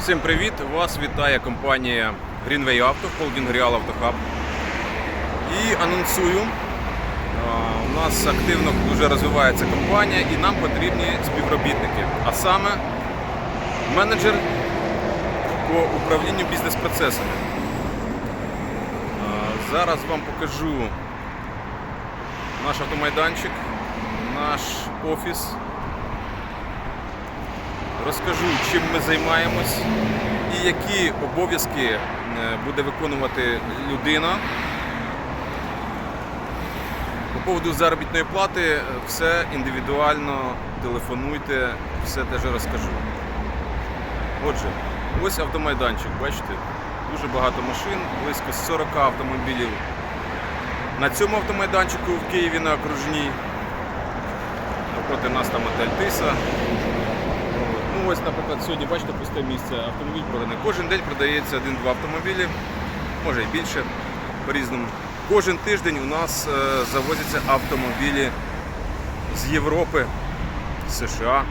Всім привіт! Вас вітає компанія Greenway Auto, холдинг Real Hub. І анонсую, у нас активно дуже розвивається компанія і нам потрібні співробітники. А саме менеджер по управлінню бізнес-процесами. Зараз вам покажу наш автомайданчик, наш офіс. Розкажу, чим ми займаємось і які обов'язки е, буде виконувати людина. По поводу заробітної плати е, все індивідуально, телефонуйте, все теж розкажу. Отже, ось автомайданчик, бачите, дуже багато машин, близько 40 автомобілів. На цьому автомайданчику в Києві на окружній. Напроти нас там отель Тиса. Ну ось, наприклад, сьогодні бачите пусте місце, автомобіль проданий. Кожен день продається один-два автомобілі, може і більше по-різному. Кожен тиждень у нас е, завозяться автомобілі з Європи, з США.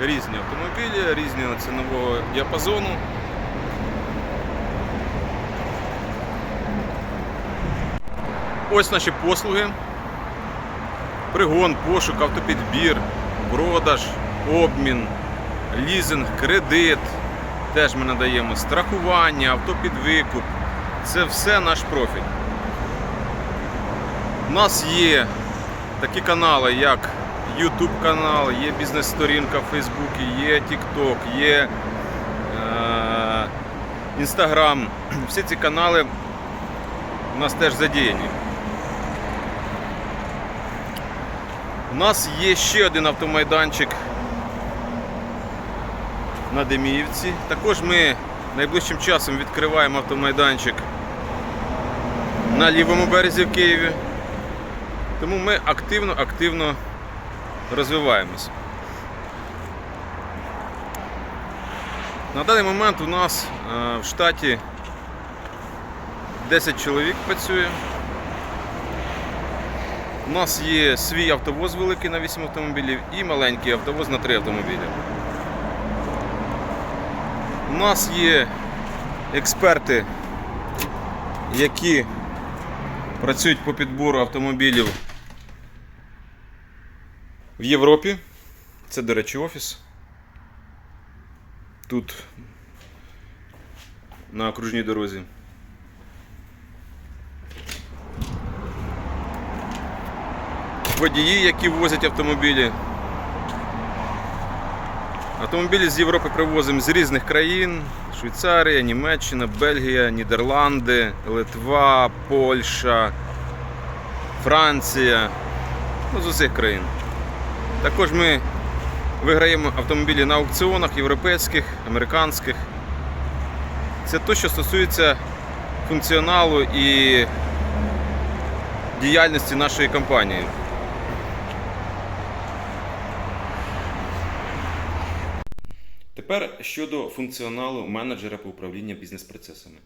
Різні автомобілі, різні цінового діапазону. Ось наші послуги пригон, пошук, автопідбір, продаж, обмін, лізинг, кредит. Теж ми надаємо страхування, автопідвикуп. Це все наш профіль. У нас є такі канали, як YouTube канал, є бізнес-сторінка в Фейсбуці, є TikTok, є е, Instagram. Всі ці канали у нас теж задіяні. У нас є ще один автомайданчик на Деміївці. Також ми найближчим часом відкриваємо автомайданчик на лівому березі в Києві. Тому ми активно-активно розвиваємось. На даний момент у нас е, в штаті 10 чоловік працює. У нас є свій автовоз великий на 8 автомобілів і маленький автовоз на 3 автомобілі. У нас є експерти, які працюють по підбору автомобілів в Європі. Це, до речі, офіс. Тут на окружній дорозі. Водії, які возять автомобілі. Автомобілі з Європи привозимо з різних країн: Швейцарія, Німеччина, Бельгія, Нідерланди, Литва, Польща, Франція, ну, з усіх країн. Також ми виграємо автомобілі на аукціонах європейських, американських. Це те, що стосується функціоналу і діяльності нашої компанії. Тепер щодо функціоналу менеджера по управлінню бізнес-процесами.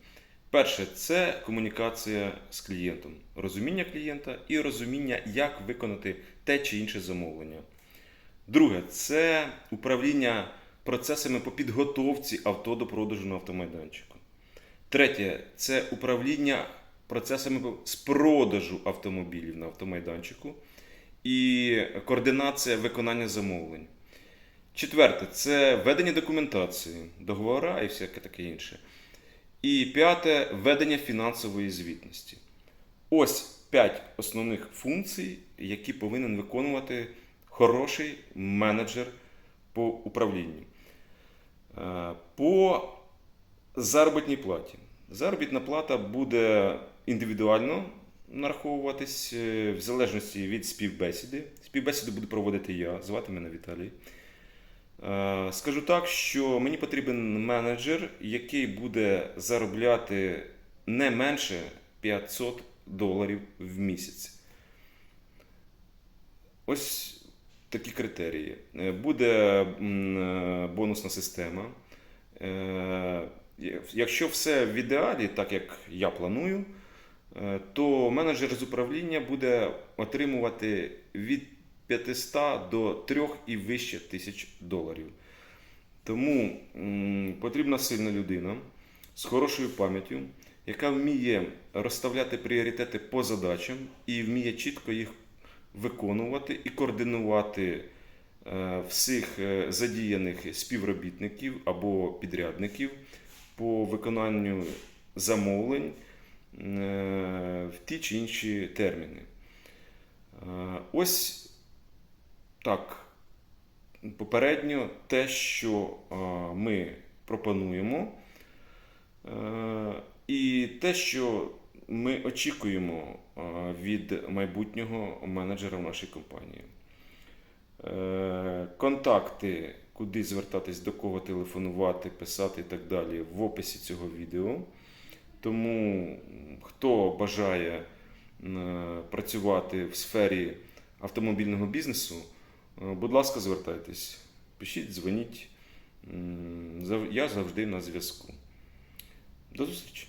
Перше, це комунікація з клієнтом, розуміння клієнта і розуміння, як виконати те чи інше замовлення. Друге, це управління процесами по підготовці авто до продажу на автомайданчику. Третє це управління процесами з продажу автомобілів на автомайданчику і координація виконання замовлень. Четверте це ведення документації, договора і всяке таке інше. І п'яте ведення фінансової звітності. Ось п'ять основних функцій, які повинен виконувати хороший менеджер по управлінню. Е, По заробітній платі. Заробітна плата буде індивідуально нараховуватись е, в залежності від співбесіди. Співбесіду буду проводити я, звати мене Віталій. Е, Скажу так, що мені потрібен менеджер, який буде заробляти не менше 500 доларів в місяць. Ось такі критерії. Е, Буде е, бонусна система. Якщо все в ідеалі, так як я планую, то менеджер з управління буде отримувати від 500 до 3 і вище тисяч доларів. Тому потрібна сильна людина з хорошою пам'яттю, яка вміє розставляти пріоритети по задачам і вміє чітко їх виконувати і координувати е, всіх е, задіяних співробітників або підрядників по виконанню замовлень е, в ті чи інші терміни. Ось так. Попередньо те, що е, ми пропонуємо, е, і те, що ми очікуємо е, від майбутнього менеджера в нашій компанії. Контакти, куди звертатись, до кого телефонувати, писати і так далі в описі цього відео. Тому хто бажає працювати в сфері автомобільного бізнесу, будь ласка, звертайтесь, пишіть, дзвоніть. Я завжди на зв'язку. До зустрічі!